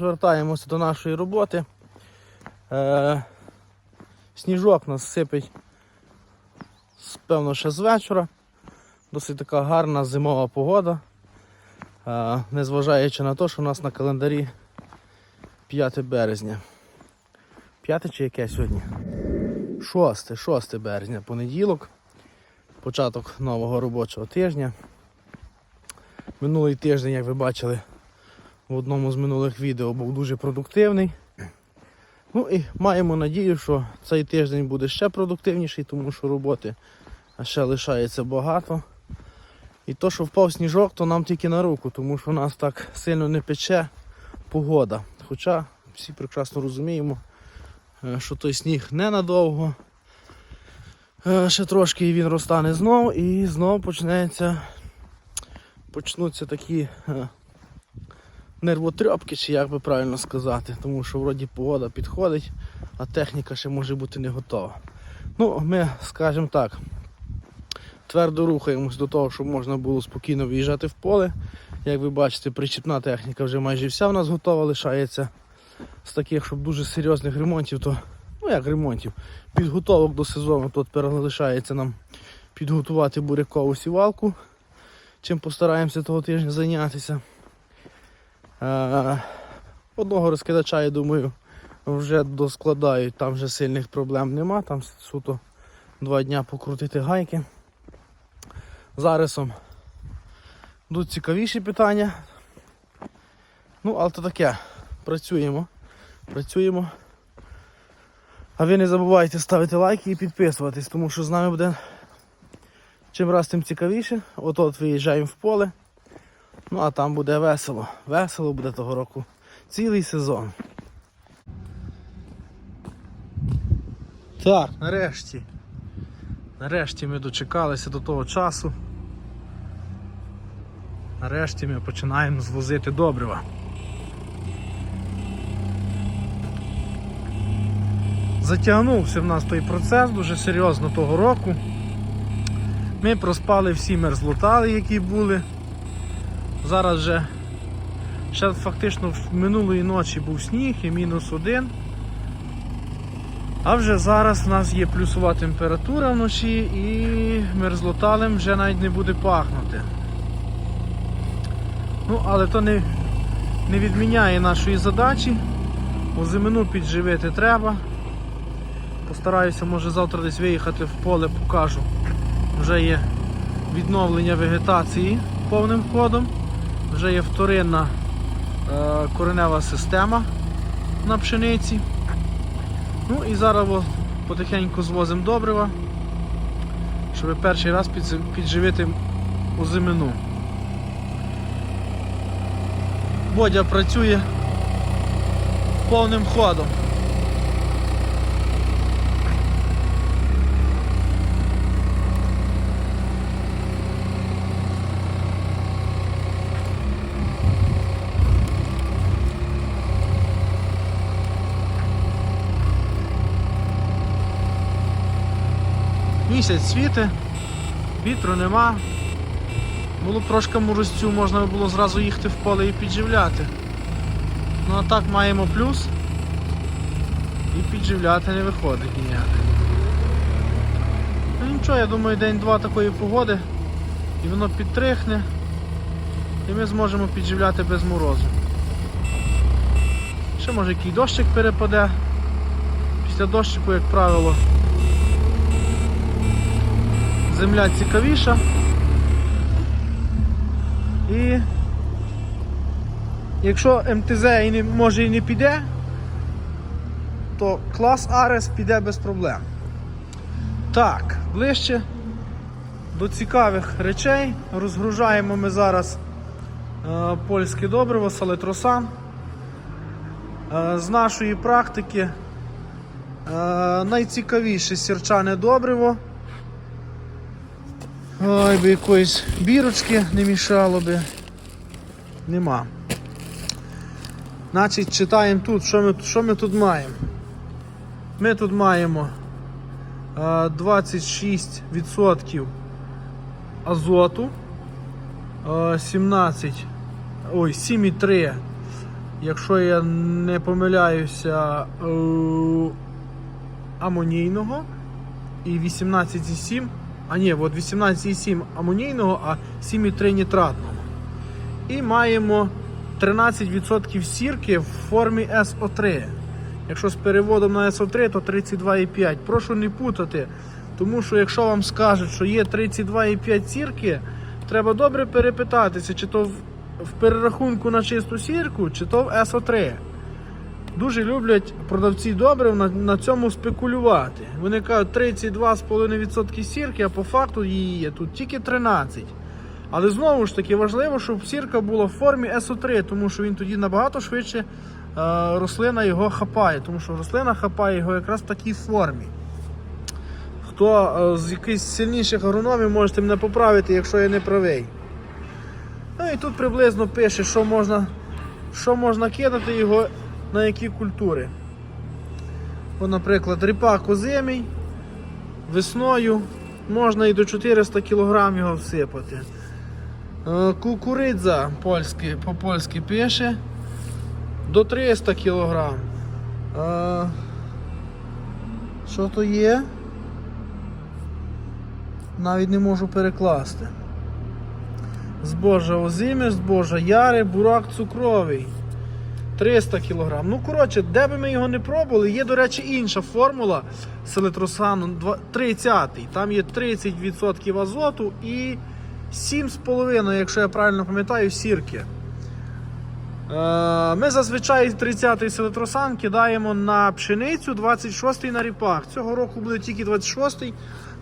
Тож вертаємося до нашої роботи. Е, сніжок нас сипить, певно, ще з вечора. Досить така гарна зимова погода. Е, незважаючи на те, що у нас на календарі 5 березня. 5 чи яке сьогодні? 6, 6 березня, понеділок, початок нового робочого тижня. Минулий тиждень, як ви бачили, в одному з минулих відео був дуже продуктивний. Ну і маємо надію, що цей тиждень буде ще продуктивніший, тому що роботи ще лишається багато. І то, що впав сніжок, то нам тільки на руку, тому що нас так сильно не пече погода. Хоча всі прекрасно розуміємо, е, що той сніг ненадовго. Е, Ще трошки він розтане знов і знов почнеться, почнуться такі нервотрьопки, чи як би правильно сказати, тому що вроді погода підходить, а техніка ще може бути не готова. Ну, ми, скажімо так, твердо рухаємось до того, щоб можна було спокійно виїжджати в поле. Як ви бачите, причіпна техніка вже майже вся в нас готова, лишається з таких, щоб дуже серйозних ремонтів, то ну як ремонтів, підготовок до сезону, то тепер лишається нам підготувати бурякову сівалку, чим постараємося того тижня зайнятися. Е, Одного розкидача, я думаю, вже доскладають, там вже сильних проблем нема, там суто два дня покрутити гайки. Зарисом йдуть цікавіші питання. Ну, але то таке, працюємо, працюємо. А ви не забувайте ставити лайки і підписуватись, тому що з нами буде чим раз тим цікавіше. От-от виїжджаємо в поле. Ну а там буде весело. Весело буде того року. Цілий сезон. Так, нарешті. Нарешті ми дочекалися до того часу. Нарешті ми починаємо звозити добрива. Затягнувся в нас той процес дуже серйозно того року. Ми проспали всі мерзлотали, які були. Зараз вже ще фактично минулої ночі був сніг і мінус один. А вже зараз в нас є плюсова температура вночі і мерзлоталем вже навіть не буде пахнути. Ну, але то не, не відміняє нашої задачі. Озимину підживити треба. Постараюся, може завтра десь виїхати в поле, покажу. Вже є відновлення вегетації повним ходом, вже є вторинна е, коренева система на пшениці. Ну і зараз потихеньку звозимо добрива, щоб перший раз підживити озимину. Бодя працює повним ходом. Місяць світи, вітру нема. Було б трошки морозцю, можна було зразу їхати в поле і підживляти. Ну а так маємо плюс і підживляти не виходить ніяк. Ну нічого, я думаю, день-два такої погоди і воно підтрихне і ми зможемо підживляти без морозу. Ще може який дощик перепаде. Після дощику, як правило, земля цікавіша. І якщо МТЗ і не, може і не піде, то клас Арес піде без проблем. Так, ближче до цікавих речей. Розгружаємо ми зараз е, польське добриво, салитросан. Е, з нашої практики е, найцікавіше сірчане добриво. Ой, би якоїсь бірочки не мішало би. Нема. Значить, читаємо тут, що ми, що ми тут маємо. Ми тут маємо е, 26% азоту, е, 17, ой, 7,3 якщо я не помиляюся, е, амонійного і 18,7. А ні, от 18,7 амонійного, а 7,3 нітратного. І маємо 13% сірки в формі SO3. Якщо з переводом на SO3, то 32,5. Прошу не путати, тому що якщо вам скажуть, що є 32,5 сірки, треба добре перепитатися, чи то в, перерахунку на чисту сірку, чи то в SO3. Дуже люблять продавці добрив на, на цьому спекулювати. Вони кажуть 32,5% сірки, а по факту її є тут тільки 13. Але знову ж таки важливо, щоб сірка була в формі СО3, тому що він тоді набагато швидше е, рослина його хапає, тому що рослина хапає його якраз в такій формі. Хто е, з якихось сильніших агрономів можете мене поправити, якщо я не правий. Ну і тут приблизно пише, що можна, що можна кидати його на які культури. О, наприклад, ріпак озимий, весною можна і до 400 кг його всипати. Е, Кукуридза польський, по-польськи пише до 300 кг. Е, Що то є? Навіть не можу перекласти. Збожа озиме, збожа яри, бурак цукровий. 300 кг. Ну, коротше, де би ми його не пробували, є, до речі, інша формула селитросану 30. Там є 30% азоту і 7,5, якщо я правильно пам'ятаю, сірки. Е, Ми зазвичай 30-й селитросан кидаємо на пшеницю, 26-й на ріпак. Цього року буде тільки 26-й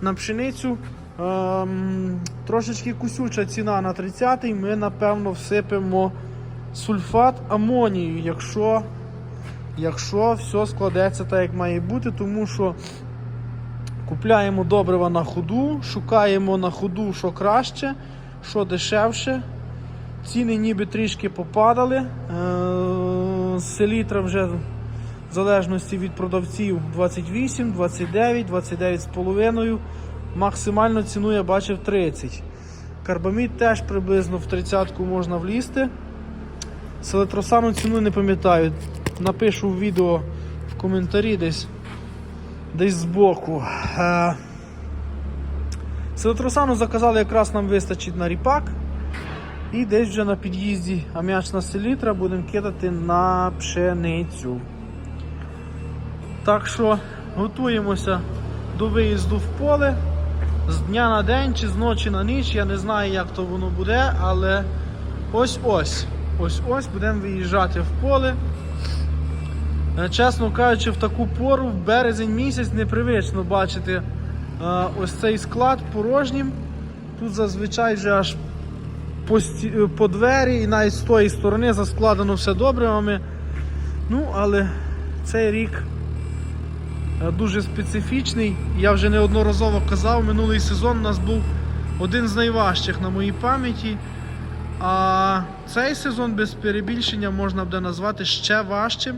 на пшеницю. Ем, трошечки кусюча ціна на 30-й. Ми напевно всипемо сульфат амонію, якщо, якщо все складеться так, як має бути, тому що купляємо добрива на ходу, шукаємо на ходу, що краще, що дешевше. Ціни ніби трішки попадали. Е, Селітра вже в залежності від продавців 28, 29, 29,5. Максимальну ціну я бачив 30. Карбамід теж приблизно в 30-ку можна влізти. Селетросану ціну не пам'ятаю. Напишу відео в коментарі десь десь збоку. Е, Селетросану заказали, якраз нам вистачить на ріпак. І десь вже на під'їзді ам'ячна селітра будемо кидати на пшеницю. Так що готуємося до виїзду в поле з дня на день чи з ночі на ніч. Я не знаю, як то воно буде, але ось-ось. Ось-ось будемо виїжджати в поле. Е, Чесно кажучи, в таку пору, в березень місяць, непривично бачити е, ось цей склад порожнім. Тут зазвичай вже аж по, е, по двері і навіть з тої сторони заскладено все добривами. Ну, але цей рік дуже специфічний. Я вже неодноразово казав, минулий сезон у нас був один з найважчих на моїй пам'яті. А цей сезон без перебільшення можна буде назвати ще важчим.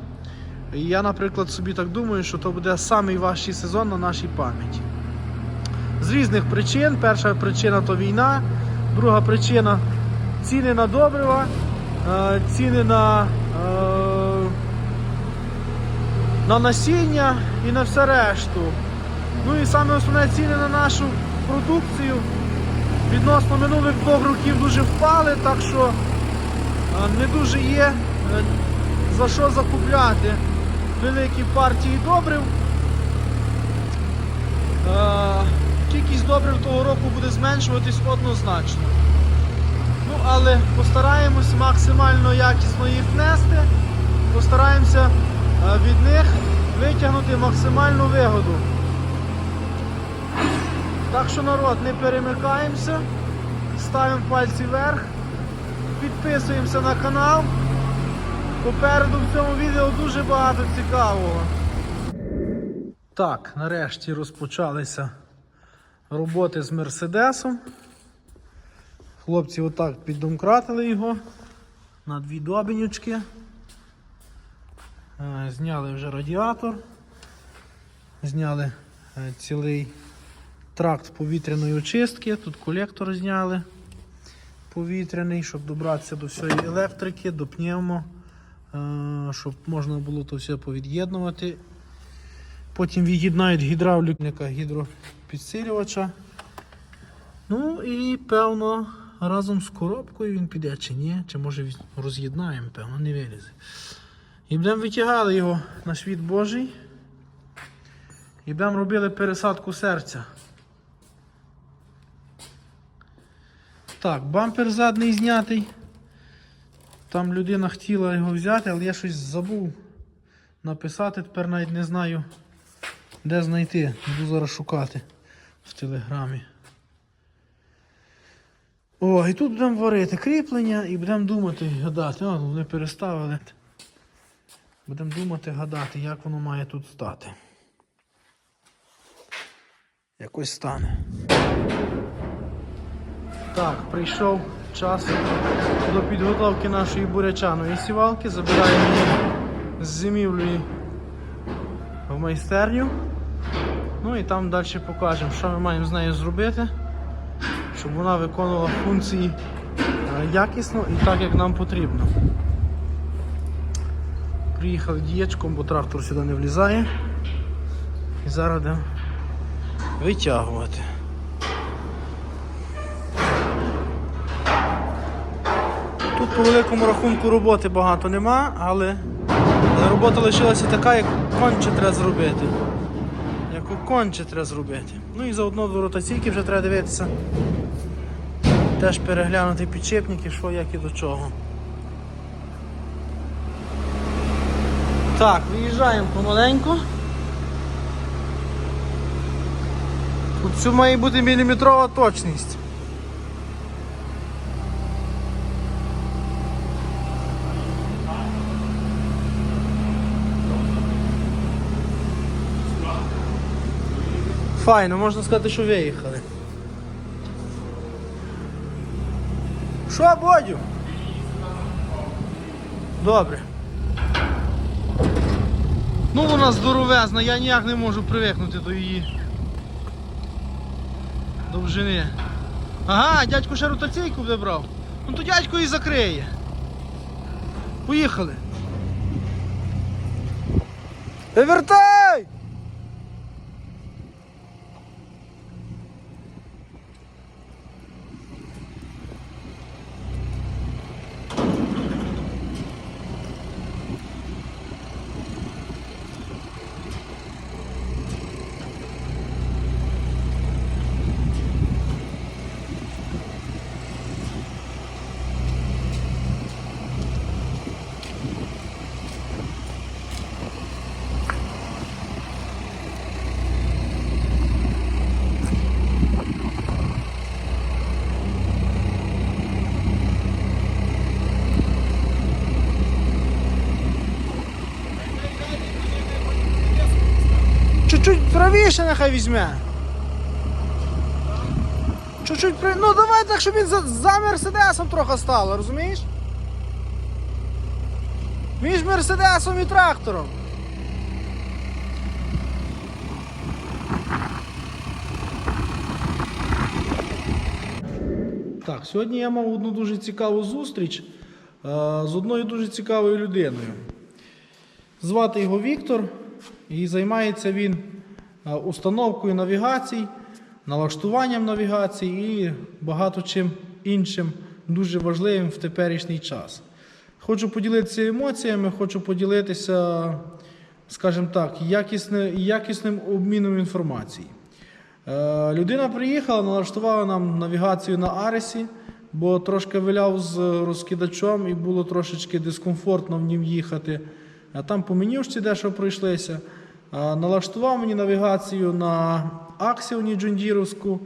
Я, наприклад, собі так думаю, що то буде найважчий сезон на нашій пам'яті. З різних причин. Перша причина то війна, друга причина ціни на добрива, е, ціни на, е, на насіння і на все решту. Ну і саме основне ціни на нашу продукцію відносно минулих двох років дуже впали, так що е, не дуже є е, за що закупляти великі партії добрив. Е, Кількість добрив того року буде зменшуватись однозначно. Ну, але постараємось максимально якісно їх внести, постараємося від них витягнути максимальну вигоду. Так що народ, не перемикаємося, ставимо пальці вверх, підписуємося на канал. Попереду в цьому відео дуже багато цікавого. Так, нарешті розпочалися роботи з Мерседесом. Хлопці отак піддомкратили його на дві добінючки. Е, Зняли вже радіатор, зняли е, цілий тракт повітряної очистки, тут колектор зняли повітряний, щоб добратися до всієї електрики, до пневмо, е, щоб можна було то все повід'єднувати. Потім від'єднають гідравліка гідропідсилювача. Ну і певно разом з коробкою він піде чи ні, чи може роз'єднаємо, певно, не вилізе. І будемо витягали його на світ Божий. І будемо робили пересадку серця. Так, бампер задній знятий. Там людина хотіла його взяти, але я щось забув написати. Тепер навіть не знаю, де знайти. Буду зараз шукати в телеграмі. О, і тут будемо варити кріплення і будемо думати, гадати. О, вони переставили. Будемо думати, гадати, як воно має тут стати. Якось стане. Так, прийшов час до підготовки нашої бурячаної сівалки. Забираємо її з зимівлі в майстерню. Ну і там далі покажемо, що ми маємо з нею зробити, щоб вона виконувала функції е, якісно і так, як нам потрібно. Приїхали дієчком, бо трактор сюди не влізає. І зараз будемо витягувати. По великому рахунку роботи багато нема, але робота лишилася така, як конче треба зробити. Яку конче треба зробити. Ну і заодно до ротаційки вже треба дивитися. Теж переглянути підшипники, що, як і до чого. Так, виїжджаємо помаленьку. Тут все має бути міліметрова точність. Файно, можна сказати, що виїхали. Що, Бодю? Добре. Ну вона здоровезна, я ніяк не можу привикнути до її довжини. Ага, дядько ще ротаційку буде брав. Ну то дядько і закриє. Поїхали. Вивертай! Чуть-чуть правіше нехай візьме. Чуть-чуть при... Ну давай так, щоб він за, за Мерседесом трохи стало, розумієш? Між Мерседесом і трактором. Так, сьогодні я мав одну дуже цікаву зустріч е, з одною дуже цікавою людиною. Звати його Віктор, і займається він установкою навігацій, налаштуванням навігації і багато чим іншим дуже важливим в теперішній час. Хочу поділитися емоціями, хочу поділитися, скажімо так, якісне, якісним обміном інформації. Е, Людина приїхала, налаштувала нам навігацію на Аресі, бо трошки виляв з розкидачом і було трошечки дискомфортно в нім їхати. А там по менюшці дещо пройшлися. Налаштував мені навігацію на Аксіоні Джундіровську.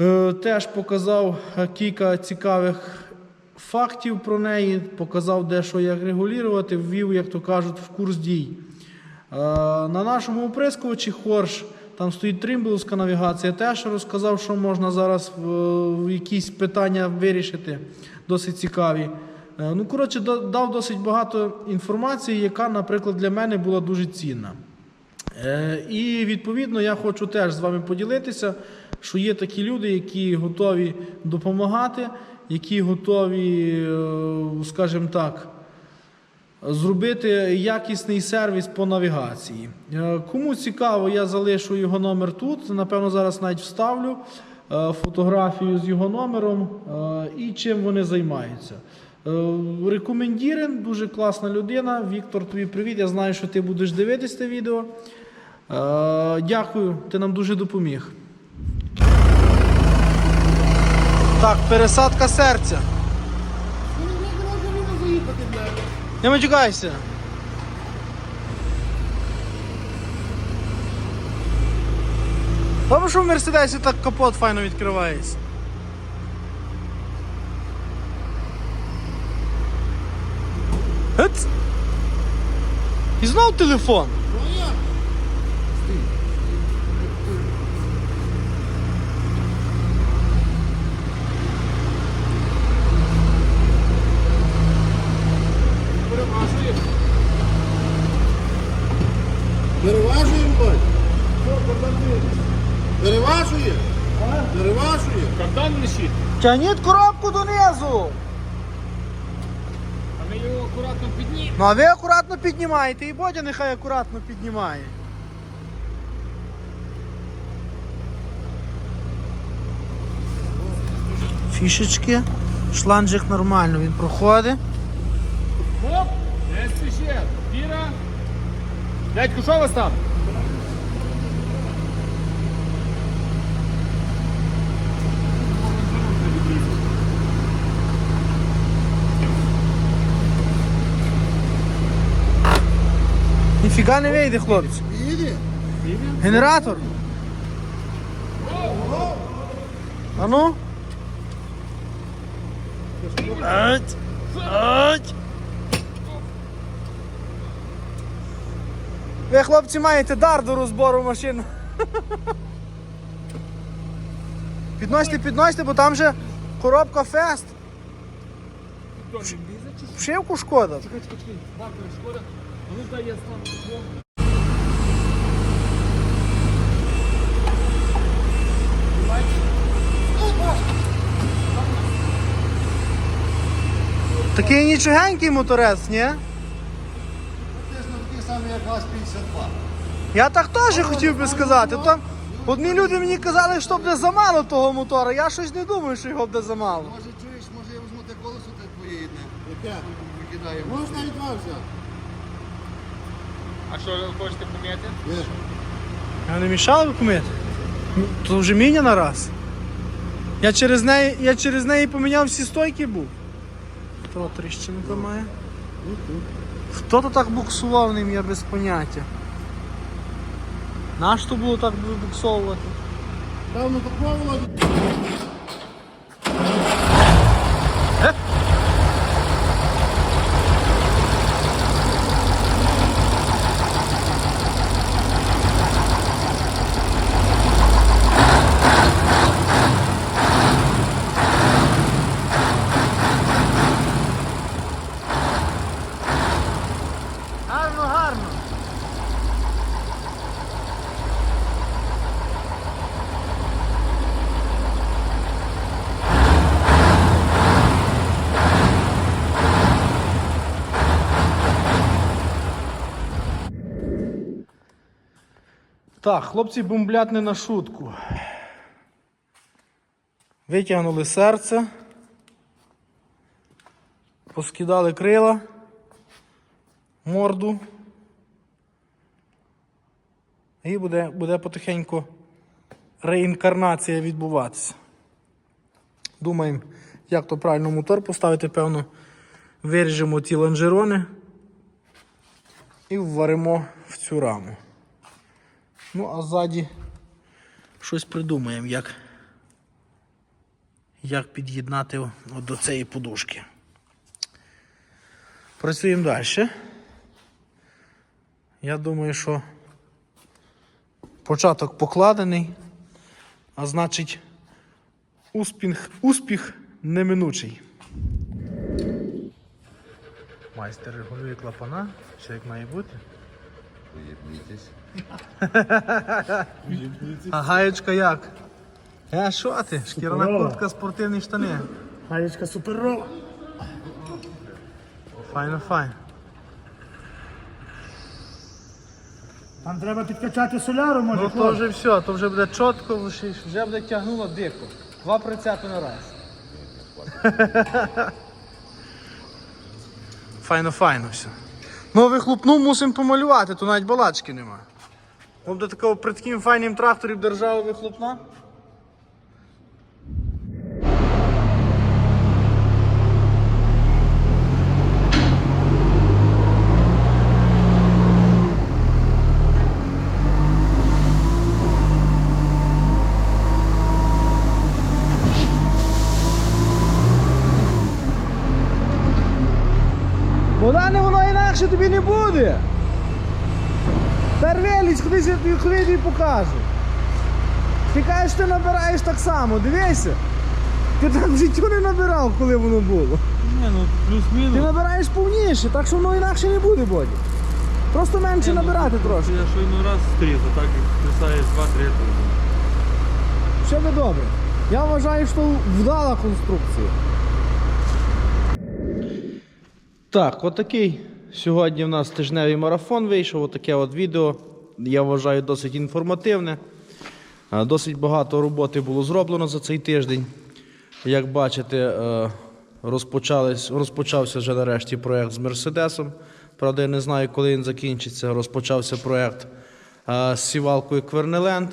Е, Теж показав е, кілька цікавих фактів про неї, показав дещо як регулювати, ввів, як то кажуть, в курс дій. Е, На нашому оприскувачі Хорш там стоїть тримбловська навігація. Теж розказав, що можна зараз в якісь питання вирішити, досить цікаві. Е, Ну, коротше, дав досить багато інформації, яка, наприклад, для мене була дуже цінна. Е, І відповідно я хочу теж з вами поділитися, що є такі люди, які готові допомагати, які готові, е, скажімо так, зробити якісний сервіс по навігації. Кому цікаво, я залишу його номер тут. Напевно, зараз навіть вставлю фотографію з його номером і чим вони займаються. Е, Рекомендірен, дуже класна людина. Віктор, тобі привіт. Я знаю, що ти будеш дивитись це відео. Е, Дякую, ти нам дуже допоміг. Так, пересадка серця. Не матюкайся. Тому що в Мерседесі так капот файно відкривається. І знов телефон. Переважує, бать? Переважує? Переважує? Кардан несіть, Тяніть коробку донизу. Акуратно піднімемо. Ну а ви акуратно піднімаєте, і Бодя нехай акуратно піднімає. Фішечки. Шланжик нормально, він проходить. Хоп, не спіши. Віра. Дядьку, що у вас там? Ніфіга не вийде, хлопці. Генератор. А ну? Ать! Ать! Ви, хлопці, маєте дар до розбору машин. Підносьте, підносьте, бо там же коробка фест. Вшивку шкода. Чекай, чекай, чекай. Бакер, шкода. Ну я. Такий нічогенький моторець, ні? Фактично такий самий, як ГАЗ-52. Я так теж хотів би сказати. Там одні люди мені казали, що буде замало того мотора. Я щось не думаю, що його буде замало. Може чуєш, може я візьму те колесо та твоє одне. Яке? Викидаємо. Можна і два взяти. А що ви хочете поміняти? Є. Я не мішав би помити? Ну, То вже міня на раз. Я через неї, я через неї поміняв всі стойки був. Хто тріщинка має? Хто то так буксував ним, я без поняття. Наш то було так буксовувати? Певно, попробувала. Так, хлопці бомблять не на шутку. Витягнули серце, поскидали крила морду. І буде, буде потихеньку реінкарнація відбуватися. Думаємо, як то правильно мотор поставити, певно, виріжемо ті лонжерони і вваримо в цю раму. Ну, а ззаді щось придумаємо, як, як під'єднати до цієї подушки. Працюємо далі. Я думаю, що початок покладений, а значить успіх, успіх неминучий. Майстер регулює клапана, все як має бути. Уєбнітесь. А гаєчка як? Е, що ти? Шкірна куртка, спортивні штани. Гаєчка суперрова. Файно, файно. Там треба підкачати соляру, може. Ну то вже все, то вже буде чітко, вже буде тягнуло дико. Два прицепи на раз. Файно, файно все. Ну вихлопну мусимо помалювати, то навіть балачки нема. Буде такого при таким файним тракторі держава вихлопна. Тобі не буде. Я тобі куди я тобі покажу. Ти кажеш, ти набираєш так само, дивися. Ти там в життю не набирав, коли воно було. Ні, ну Ти плюс-мінус. набираєш повніше, так що воно інакше не буде, Боді. Просто менше набирати трошки. Я щойно раз стріз, так як писаєш два-три, то... Все буде добре. Я вважаю, що вдала конструкція. Так, отакий сьогодні в нас тижневий марафон вийшов. Отаке от відео. Я вважаю досить інформативне. Е, Досить багато роботи було зроблено за цей тиждень. Як бачите, е, розпочався вже нарешті проєкт з Мерседесом. Правда, я не знаю, коли він закінчиться. Розпочався проєкт е, з сівалкою Квернеленд.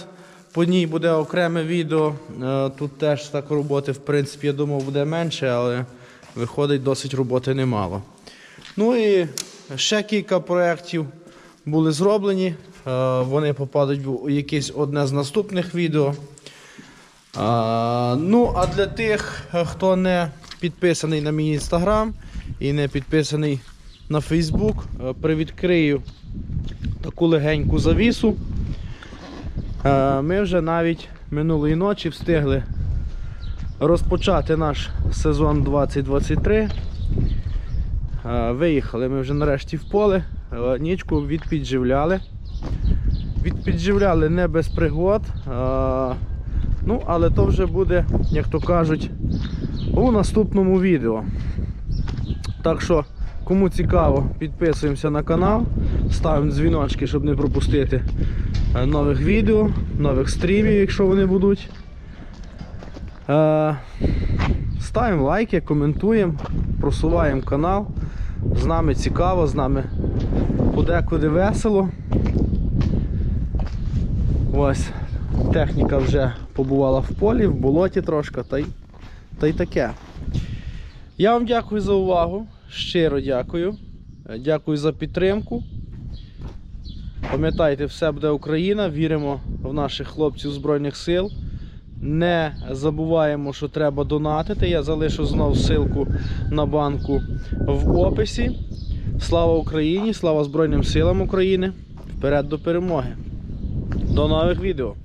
По ній буде окреме відео. Тут теж так роботи, в принципі, я думав, буде менше, але виходить досить роботи немало. Ну і ще кілька проєктів були зроблені. Е, Вони попадуть у якесь одне з наступних відео. Ну, а для тих, е, хто не підписаний на мій інстаграм і не підписаний на Фейсбук, е, привідкрию таку легеньку завісу. Е, Ми вже навіть минулої ночі встигли розпочати наш сезон 2023. Виїхали ми вже нарешті в поле, е, нічку відпідживляли. Відпідживляли не без пригод. Ну, але то вже буде, як то кажуть, у наступному відео. Так що, кому цікаво, підписуємося на канал, ставимо дзвіночки, щоб не пропустити е, нових відео, нових стрімів, якщо вони будуть. Е, Ставимо лайки, коментуємо, просуваємо канал. З нами цікаво, з нами подекуди весело. Ось техніка вже побувала в полі, в болоті трошки, та й, та й таке. Я вам дякую за увагу. Щиро дякую. Дякую за підтримку. Пам'ятайте, все буде Україна. Віримо в наших хлопців Збройних сил. Не забуваємо, що треба донатити. Я залишу знов ссылку на банку в описі. Слава Україні! Слава Збройним силам України! Вперед до перемоги! До нових відео!